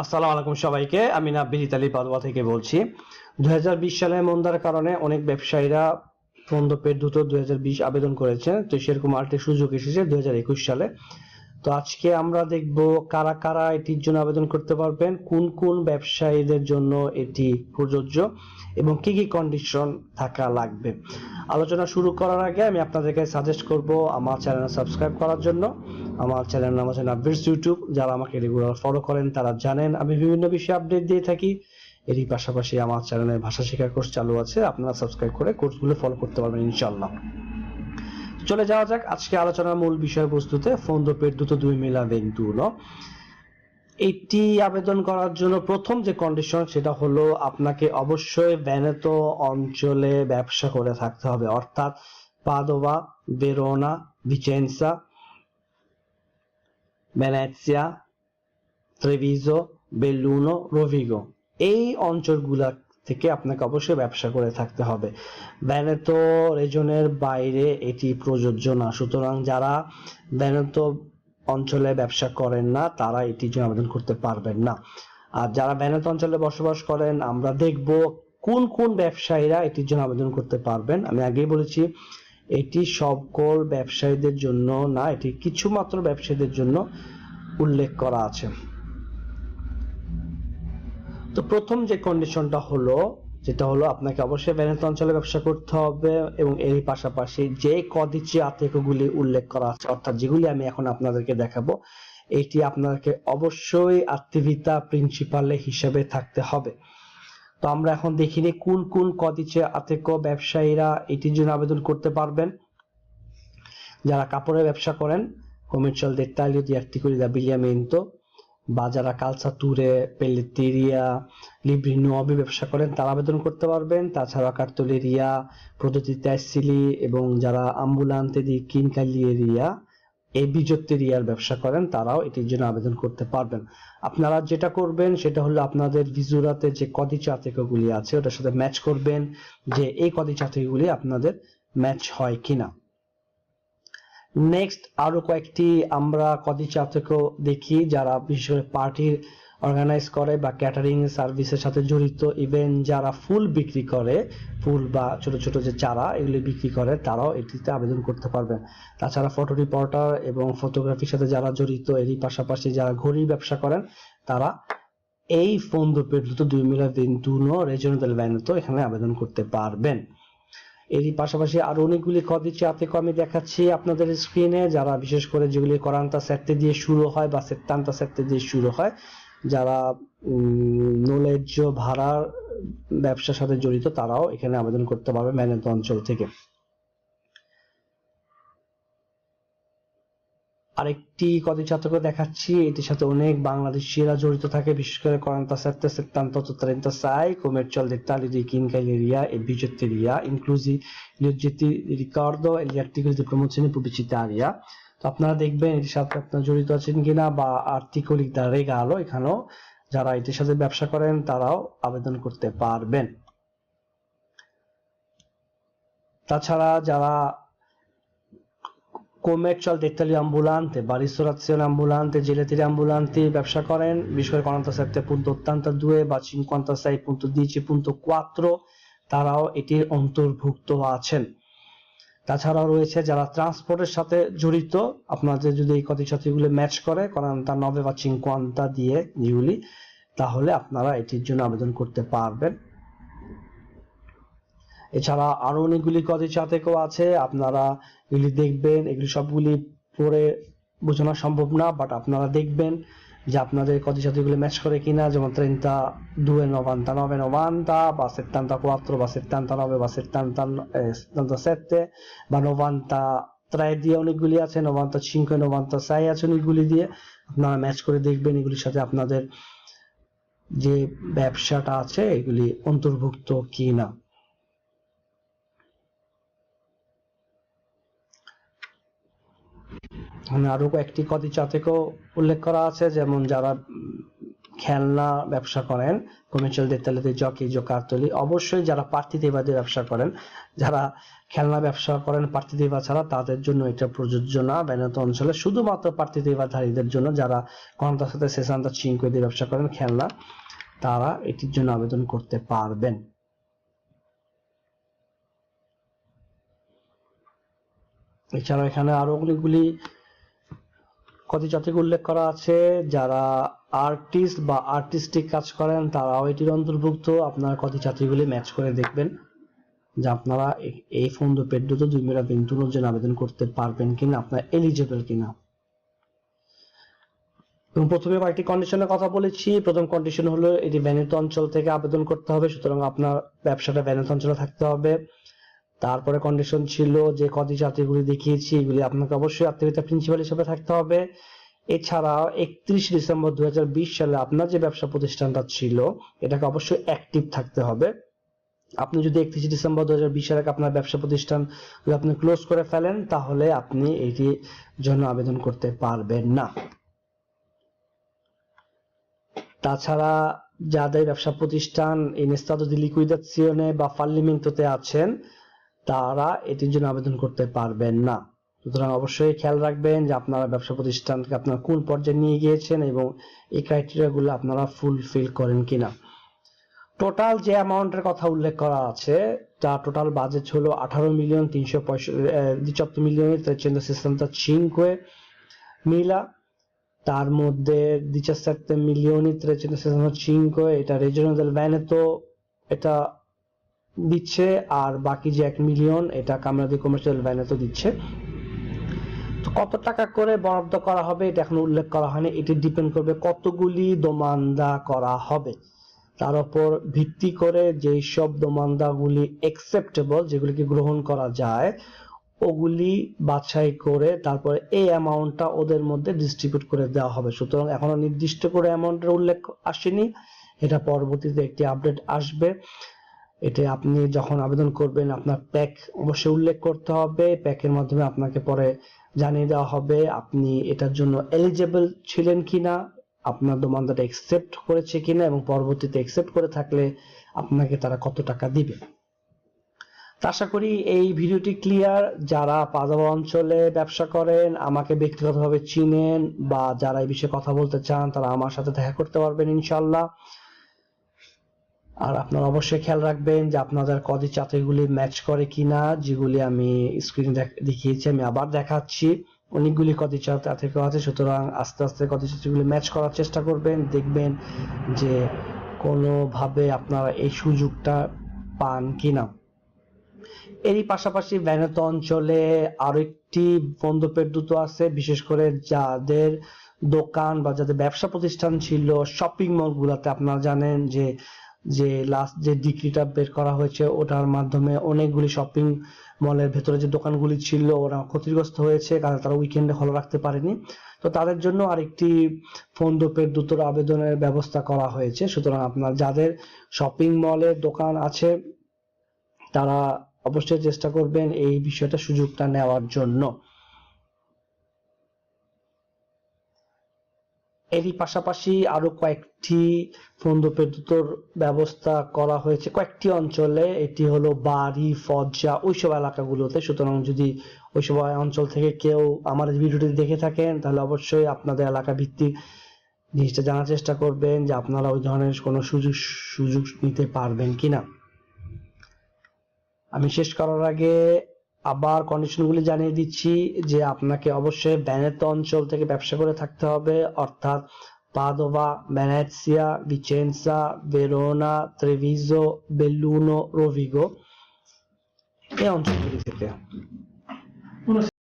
আসসালামু আলাইকুম সবাইকে। আমি নাব্বির আলী পাদুয়া থেকে বলছি। দু হাজার বিশ সালে মন্দার কারণে অনেক ব্যবসায়ীরা বন্ধ পেট দ্রুত দু হাজার বিশ আবেদন করেছে তো সেরকম আরেকটি সুযোগ এসেছে দু হাজার একুশ সালে। তো আজকে আমরা দেখব কারা কারা এটির জন্য আবেদন করতে পারবেন, কোন কোন ব্যবসায়ীদের জন্য এটি প্রযোজ্য এবং কি কি কন্ডিশন থাকা লাগবে। আলোচনা শুরু করার আগে আমি আপনাদেরকে সাজেস্ট করব আমার চ্যানেল সাবস্ক্রাইব করার জন্য। আমার চ্যানেল নাম হচ্ছে নাব্বিরস ইউটিউব যারা আমাকে রেগুলার ফলো করেন, তারা জানেন আমি বিভিন্ন বিষয়ে আপডেট দিয়ে থাকি। এরই পাশাপাশি আমার চ্যানেলে ভাষা শেখার কোর্স চালু আছে, আপনারা সাবস্ক্রাইব করে কোর্সগুলো ফলো করতে পারবেন ইনশাল্লাহ চলে যাওয়া যাক। আজকে আলোচনার মূল বিষয়বস্তুতে ফোন পেট দুটো দুই মেলা ভেন্তুনো এটি আবেদন করার জন্য প্রথম যে কন্ডিশন সেটা হলো আপনাকে অবশ্যই ভ্যানেতো অঞ্চলে ব্যবসা করে থাকতে হবে। অর্থাৎ Padova Verona, Vicenza Venezia Treviso, Belluno, Rovigo. এই অঞ্চলগুলা থেকে আপনাকে অবশ্যই ব্যবসা করে থাকতে হবে। ভ্যানেতো রেজনের বাইরে এটি প্রযোজ্য না। সুতরাং যারা ভ্যানেতো অঞ্চলে ব্যবসা করেন না, তারা এটির জন্য আবেদন করতে পারবেন না। আর যারা ভ্যানেতো অঞ্চলে বসবাস করেন, আমরা দেখব কোন কোন ব্যবসায়ীরা এটির জন্য আবেদন করতে পারবেন। আমি আগেই বলেছি, এটি সকল ব্যবসায়ীদের জন্য না, এটি কিছু মাত্র ব্যবসায়ীদের জন্য উল্লেখ করা আছে। তো প্রথম যে কন্ডিশনটা হলো, যেটা হলো আপনাকে অবশ্যই ভেনেতো অঞ্চলে ব্যবসা করতে হবে এবং এর পাশাপাশি যে কদিচি আতঙ্কগুলি উল্লেখ করা আছে, অর্থাৎ যেগুলি আমি এখন আপনাদেরকে দেখাবো, এটি আপনাদেরকে অবশ্যই আত্মীয়তা প্রিন্সিপালে হিসেবে থাকতে হবে। তো আমরা এখন দেখিনি কোন কোন কদিচে আতেক ব্যবসায়ীরা এটির জন্য আবেদন করতে পারবেন। যারা কাপড়ের ব্যবসা করেন, commercial dettaglio di articoli d'abbigliamento বা যারা কালচাতুরে পেলেতেরিয়া লিব্রি nuovi ব্যবসা করেন, তারা আবেদন করতে পারবেন। তাছাড়া কার্তলেরিয়া প্রদত্তি তেসিলি এবং যারা আম্বুলান্তে দি কিনকালিয়েরিয়া এই বিজত্তেরিয়ার ব্যবসা করেন, তারাও এটির জন্য আবেদন করতে পারবেন। আপনারা যেটা করবেন, সেটা হলো আপনাদের ভিজুরাতে যে কদি চাতিকগুলি আছে, ওটার সাথে ম্যাচ করবেন যে এই কদি চাতিকগুলি আপনাদের ম্যাচ হয় কিনা। নেক্সট আরও কয়েকটি আমরা কদি চাতক দেখি যারা বিশেষ করে পার্টির অর্গানাইজ করে বা ক্যাটারিং সার্ভিসের সাথে জড়িত। ইভেন যারা ফুল বিক্রি করে, ফুল বা ছোট ছোট যে চারা এগুলি বিক্রি করে, তারাও এটিতে আবেদন করতে পারবেন তাছাড়া ফটো রিপোর্টার এবং ফটোগ্রাফির সাথে যারা জড়িত, এরই পাশাপাশি যারা ঘড়ি ব্যবসা করেন, তারা এই ফোন দুটো দুই মিলার দিন ভেন্তুনো রেজিওনাল ভ্যানুতো এখানে আবেদন করতে পারবেন। এরই পাশাপাশি আরও অনেকগুলি কদিচি আতেক আমি দেখাচ্ছি আপনাদের স্ক্রিনে যারা বিশেষ করে যেগুলি করান্তা সেটে দিয়ে শুরু হয় বা সেত্তান্তা সেটে দিয়ে শুরু হয়, যারা নলেজ ভাড়ার ব্যবসার সাথে জড়িত, তারাও এখানে আবেদন করতে পারবে ম্যানেত অঞ্চল থেকে। আরেকটি কদি ছাত্রকে দেখাচ্ছি। এটির সাথে অনেক বাংলাদেশিরা জড়িত থাকে, বিশেষ করে ট্রেন্তা সাই তো আপনারা দেখবেন এটির সাথে আপনারা জড়িত আছেন কিনা বা আর্টিকলি দা এখানেও যারা এটির সাথে ব্যবসা করেন তারাও আবেদন করতে পারবেন। তাছাড়া যারা commercial dettaglio ambulante বা ristorazione ambulante, gelateria ambulante, ব্যবসা করেন। বিশেষ করে 47.82 বা 56.10.4 তারাও এটির অন্তর্ভুক্ত আছেন। তাছাড়াও রয়েছে যারা ট্রান্সপোর্টের সাথে জড়িত, আপনাদের যদি এই কতিসাথীগুলো ম্যাচ করে কোয়ান্তা নবে বা চিনকোয়ান্তা দিয়ে যেগুলি তাহলে আপনারা এটির জন্য আবেদন করতে পারবেন। এছাড়া আরও অনেকগুলি কদি চাতেকও আছে, আপনারা এগুলি দেখবেন, এগুলি সবগুলি পড়ে বোঝানো সম্ভব না বাট আপনারা দেখবেন যে আপনাদের কদি চাতিগুলি ম্যাচ করে কিনা, যেমন ট্রেনটা দুয়ে নভান্তা নবে নভান্তা বা সেত্তান্তা কোয়াত্র, বা সেত্তান্তা নবে, বা সেত্তান্তা settanta sette বা নভান্তা ত্রায় দিয়ে অনেকগুলি আছে নভান্তা cinque নভান্তা সাই আছে অনেকগুলি দিয়ে। আপনারা ম্যাচ করে দেখবেন এগুলির সাথে আপনাদের যে ব্যবসাটা আছে, এগুলি অন্তর্ভুক্ত কি না এখানে আরও কয়েকটি কদি চাতেকও উল্লেখ করা আছে, যেমন যারা খেলনা ব্যবসা করেন কমার্শিয়াল দেতালিতে জকি জোকারতলি অবশ্যই যারা পার্থিতিবাদী ব্যবসা করেন, যারা খেলনা ব্যবসা করেন পার্থিতিবা ছাড়া তাদের জন্য এটা প্রযোজ্য না। বেনাত অঞ্চলে শুধুমাত্র পার্থিতিবাধারীদের জন্য যারা কন্টার সাথে সেসান্তা চিঙ্কুয়ে দিয়ে ব্যবসা করেন খেলনা, তারা এটির জন্য আবেদন করতে পারবেন। এছাড়া এখানে আরও অনেকগুলি কথিচাতিক উল্লেখ করা আছে? যারা আর্টিস্ট বা আর্টিস্টিক কাজ করেন, তারাও এটির অন্তর্ভুক্ত। আপনার কথিচাতিগুলি ম্যাচ করে দেখবেন, যে আপনারা এই ফোন পেড্ডুতে দুই মেরা বেন্টুনোর জন্য আবেদন করতে পারবেন কিনা, আপনার এলিজেবল কিনা। এবং প্রথমে কয়েকটি কন্ডিশনের কথা বলেছি। প্রথম কন্ডিশন হলো, এটি ভ্যানিত অঞ্চল থেকে আবেদন করতে হবে, সুতরাং আপনার ব্যবসাটা ভ্যানিত অঞ্চলে থাকতে হবে। তারপরে কন্ডিশন ছিল যে কদি জাতিগুলি দেখিয়েছি, এগুলি আপনাকে অবশ্যই আত্মীয়তা প্রিন্সিপাল হিসেবে থাকতে হবে। এছাড়াও একত্রিশ ডিসেম্বর দুই সালে আপনার যে ব্যবসা প্রতিষ্ঠানটা ছিল, এটাকে অবশ্যই অ্যাক্টিভ থাকতে হবে। আপনি যদি একত্রিশ ডিসেম্বর দু হাজার বিশ সালে আপনার ব্যবসা প্রতিষ্ঠান যদি আপনি ক্লোজ করে ফেলেন, তাহলে আপনি এটির জন্য আবেদন করতে পারবেন না। তাছাড়া যাদের ব্যবসা প্রতিষ্ঠান estado de liquidazione বা ফাল্লিমেন্টোতে আছেন তারা এটির জন্য আবেদন করতে পারবেন না। সুতরাং অবশ্যই খেয়াল রাখবেন যে আপনারা ব্যবসা প্রতিষ্ঠানকে আপনারা কোন পর্যায়ে নিয়ে গিয়েছেন এবং এই ক্রাইটেরিয়া গুলো আপনারা ফুলফিল করেন কিনা। টোটাল যে অ্যামাউন্টের কথা উল্লেখ করা আছে তা টোটাল বাজেট হলো আঠারো মিলিয়ন তিনশো পঁয়ষট্টি মিলিয়ন trecento sessantacinque mila তার মধ্যে diciassette milioni trecentosessantacinque এটা রিজিওনাল del Veneto এটা দিচ্ছে আর বাকি যে এক মিলিয়ন এটা কামরাদি কমার্শিয়াল ভ্যানেতো দিচ্ছে। তো কত টাকা করে বরাদ্দ করা হবে এটা এখন উল্লেখ করা হয়নি। এটি ডিপেন্ড করবে কতগুলি দোমান্দা করা হবে। তার উপর ভিত্তি করে যেই সব দোমান্দাগুলি একসেপ্টেবল যেগুলিকে গ্রহণ করা যায়, ওগুলি বাছাই করে তারপরে এই অ্যামাউন্টটা ওদের মধ্যে ডিস্ট্রিবিউট করে দেওয়া হবে। সুতরাং এখনও নির্দিষ্ট করে অ্যামাউন্টের উল্লেখ আসেনি। এটা পরবর্তীতে একটি আপডেট আসবে। এটা আপনি যখন আবেদন করবেন, আপনার প্যাক অবশ্যই উল্লেখ করতে হবে। প্যাকের মাধ্যমে আপনাকে পরে জানিয়ে দেওয়া হবে আপনি এটার জন্য এলিজেবল ছিলেন কিনা, আপনার দোমানদাটা একসেপ্ট করেছে কিনা এবং পরবর্তীতে একসেপ্ট করে থাকলে আপনাকে তারা কত টাকা দিবে। আশা করি এই ভিডিওটি ক্লিয়ার যারা পাজাবা অঞ্চলে ব্যবসা করেন, আমাকে ব্যক্তিগতভাবে চিনেন বা যারা এই বিষয়ে কথা বলতে চান, তারা আমার সাথে দেখা করতে পারবেন ইনশাল্লাহ আর আপনারা অবশ্যই খেয়াল রাখবেন যে আপনাদের কদি চাকরিগুলি ম্যাচ করে কিনা, যেগুলি আমি স্ক্রিনে দেখিয়েছি, আমি আবার দেখাচ্ছি, অনেকগুলি কদি চাকরি আছে, সুতরাং আস্তে আস্তে কদি চাকরিগুলি ম্যাচ করার চেষ্টা করবেন, দেখবেন যে কোনোভাবে আপনারা এই সুযোগটা পান কিনা। এরই পাশাপাশি ভ্যানত অঞ্চলে আরও একটি বন্ধপের দ্রুত আছে, বিশেষ করে যাদের দোকান বা যাদের ব্যবসা প্রতিষ্ঠান ছিল শপিং মল গুলাতে আপনারা জানেন যে যে লাস্ট যে ডিগ্রিটা বের করা হয়েছে, ওটার মাধ্যমে অনেকগুলি শপিং মলের ভেতরে যে দোকানগুলি ছিল, ওরা ক্ষতিগ্রস্ত হয়েছে, কারণ তারা উইকেন্ডে খোলা রাখতে পারেনি। তো তাদের জন্য আরেকটি ফোন দোপের দ্রুত আবেদনের ব্যবস্থা করা হয়েছে। সুতরাং আপনার যাদের শপিং মলের দোকান আছে, তারা অবশ্যই চেষ্টা করবেন এই বিষয়টা সুযোগটা নেওয়ার জন্য। এরই পাশাপাশি আরও কয়েকটি ফন্দপেদ্যুতর ব্যবস্থা করা হয়েছে কয়েকটি অঞ্চলে। এটি হলো বাড়ি, ফজ্জা ওইসব এলাকাগুলোতে। সুতরাং যদি ওইসব অঞ্চল থেকে কেউ আমার ভিডিওটি দেখে থাকেন, তাহলে অবশ্যই আপনাদের এলাকা ভিত্তিক জিনিসটা জানার চেষ্টা করবেন যে আপনারা ওই ধরনের কোনো সুযোগ সুযোগ নিতে পারবেন কিনা। আমি শেষ করার আগে আবার কন্ডিশনগুলি জানিয়ে দিচ্ছি যে আপনাকে অবশ্যই ব্যানেত অঞ্চল থেকে ব্যবসা করে থাকতে হবে। অর্থাৎ Padova Venezia Vicenza Verona Treviso Belluno Rovigo এই অঞ্চলগুলি থেকে।